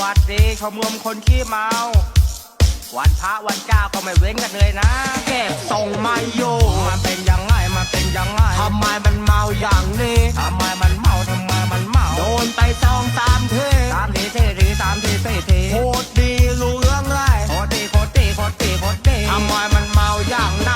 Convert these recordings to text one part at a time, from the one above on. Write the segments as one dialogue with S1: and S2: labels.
S1: วัสดีชมรมคนขี้เมา วันพระวันเจ้าก็ไม่เว้นกันเลยนะเก็บส่งมาอยู่มันเป็นยังไงมันเป็นยังไงทำไมมันเมาอย่างนี้ทำไมมันเมาทำไมมันเมาโดนไปสองสามทีสามทีสี่ทีสามทีสี่ทีโคตรดีรู้เรื่องเลยโคตรดีโคตรดีโคตรดีโคตรดีทำไมมันเมาอย่างนั้น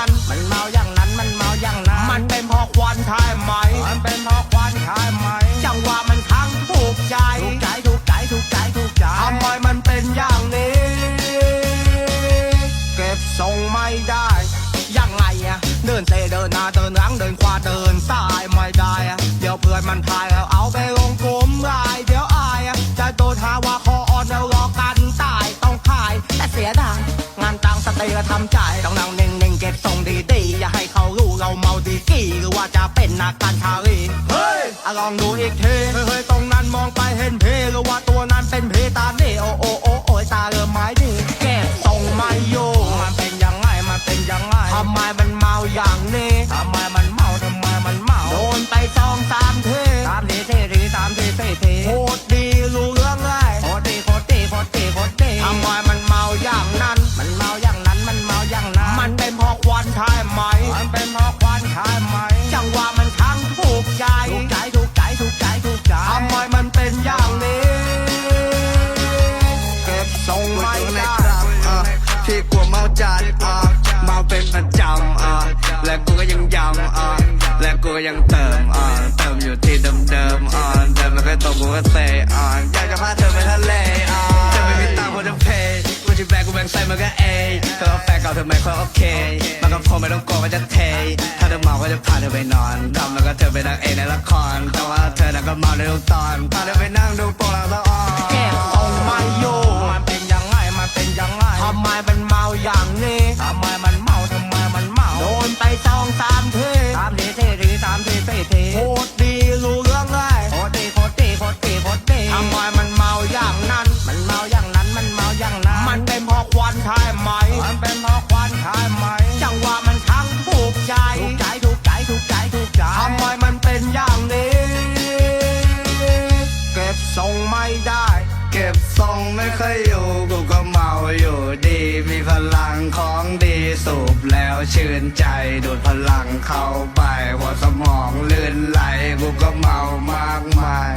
S1: รงดีๆอย่าให้เขารู้เราเมาดีกี่หรือว่าจะเป็นนักการชาลีเฮ้ยอะลองดูอีกทีเฮ้ยๆตรงนั้นมองไปเห็นเพหรือว่า ช่ไหม มันเป็นเพราะควันใช่ไหม จังหวะมันทั้งถูกใจ ถูกใจ ถูกใจ ถูกใจ ถูกใจทำไมมันเป็นอย่างนี้ เก็บทรงไม่ได้
S2: อะที่กลัวเมาจัดอะเมาเป็นประจำอะและกูก็ยังย้ำอะและกูก็ยังเติมอะเติมอยู่ที่เดิมๆอะเดิมแล้วก็ตกกูก็เตะอะอยากจะพาเธอไปทะเลอะ กูจะแบกกูแบงใส่มันก็เอเธอเอาแฟนเก่าเธอไม่ค่อยโอเค มันก็พอไม่ต้องกลัวว่าจะเท ถ้าเธอเมาก็จะพาเธอไปนอนทำแล้วก็เธอไปนั่งเองในละคร แต่ว่าเธอนั้นก็เมาในทุกตอน พาเธอไปนั่งดูโปรหลังละอ่อน
S1: เก็บทรงไม่อยู่มันเป็นยังไงมันเป็นยังไงทำไมมันเมาอย่างนี้ทำไมมันเมาทำไมมันเมา โดนไปสองสามทีสามทีสี่ที บทรงไม่
S2: ค่อยอยู่กูก็เมาอยู่ดี มีพลังของดีสูบแล้วชื่นใจดูดพลังเข้าไปหัวสมองลื่นไหลกูก็เมามากมาย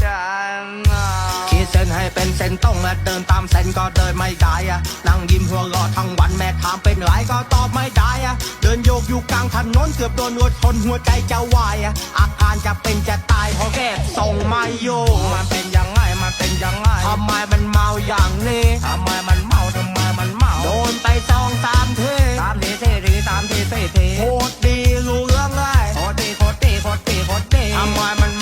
S2: ฉันเมา
S1: ขีดเส้นให้เป็นเส้นตรงและเดินตามเส้นก็เดินไม่ได้อะนั่งยิ้มหัวรอทั้งวันแม่ถามเป็นไรก็ตอบไม่ได้อะเดินโยกอยู่กลางถนนเกือบโดนรถชนหัวใจจะวายอะอาการจะเป็นจะตายเพราะแก็บส่งไม่อยู่มันเป็นยังไง มันเป็นยังไงทำไมมันเมาอย่างนี้ทำไมมันเมาทำไมมันเมา โดนไปสองสามทีสามทีสี่ทีสามทีสี่ทีโคตรดีรู้เรื่องเลยโคตรดีโคตรดีโคตรดีโคตรดีทำไมมัน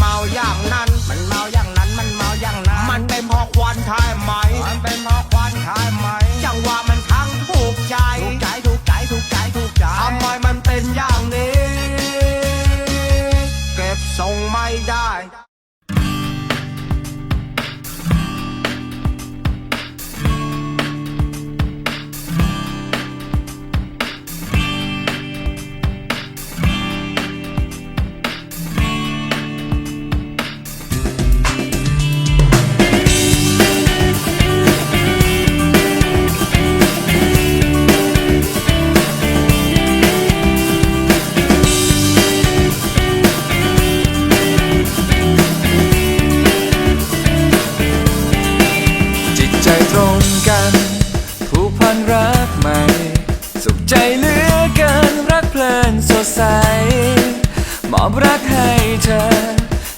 S1: อบรั
S3: กให้เธอ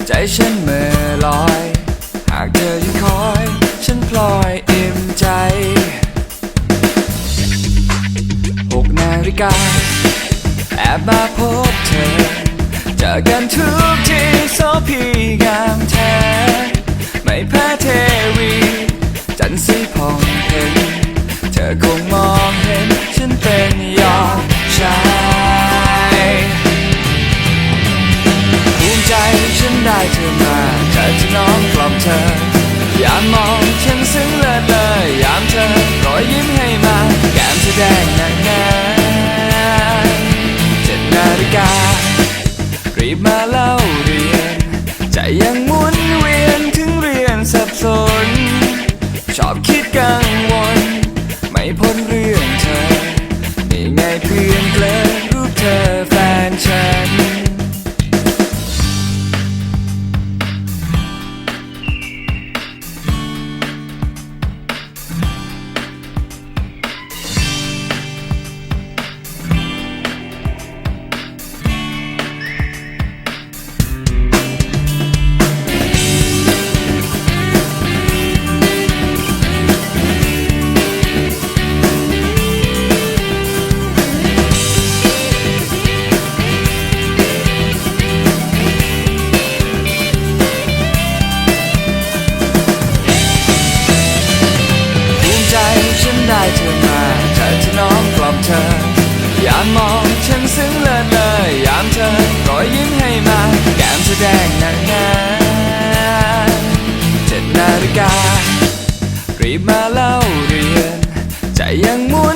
S3: ใจฉันเมื่อลอย หากเธอยังคอย ฉันพลอยอิ่มใจหกนาฬิกา แอบมาพบเธอ เจอกันทุกทีโซพีงามแท้ ไม่แพ้เทวี จันทร์สีผ่องเห็น เธอคงมองเห็น ฉันเป็นยอดชาย เธอมาเธอจะน้อมกล่อมเธอ ยามมองฉันซึ้งเลิศเลยยามเธอรอยยิ้มให้มาแก้มเธอแดงนางงามเจ็ดนาฬิการีบมาเล่าเรียนใจยัง เธอมาใจที่น้องกล่อมเธอ ยามมองฉันซึ้งเลินเลยยามเธอรอยยิ้มให้มาแก้มแสดงนางหนาเจ็ดนาฬิการีบมาเล่าเรียนใจยังหมุน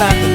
S3: batata